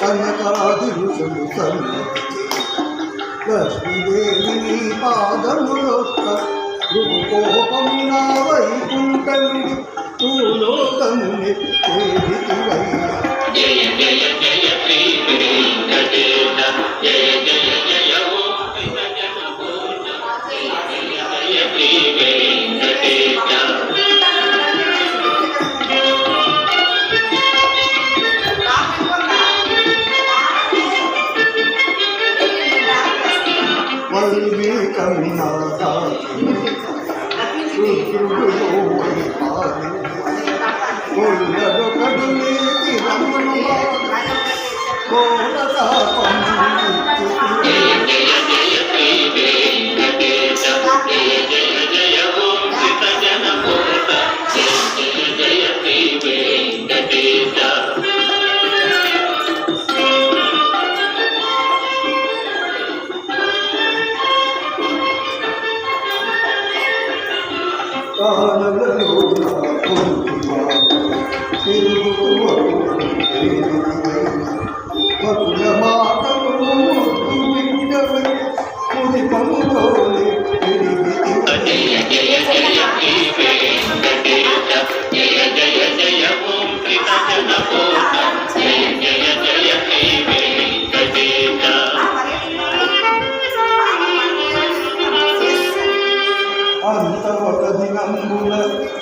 కనకాది లక్ష్మీదేవిని పాదములొక్క కోపమున వైకుంఠముడి భూలోకముని తేడికి వై జయ జయ జయ శ్రీ వెంకటేశ வாழ்வே கவினாதா கடலே திறமனுவா கோலதா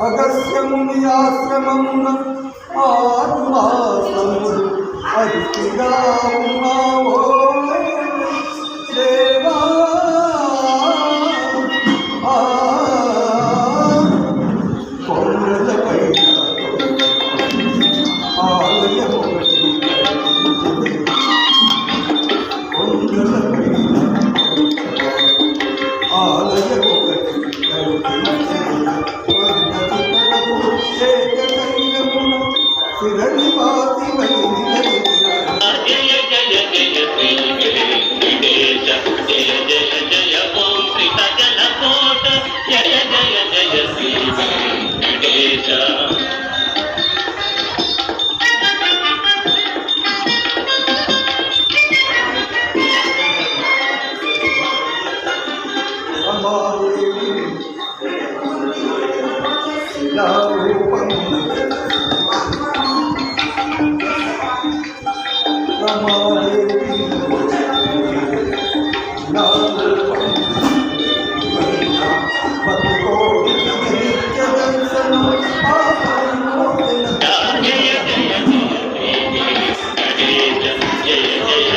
అగస్యముని ఆశ్రమమున ఆత్మాశ్రముడు అతిగా ఉన్నావో దేవా. ఆలయ ఒకటి చిరని వాత yeah, yeah, yeah.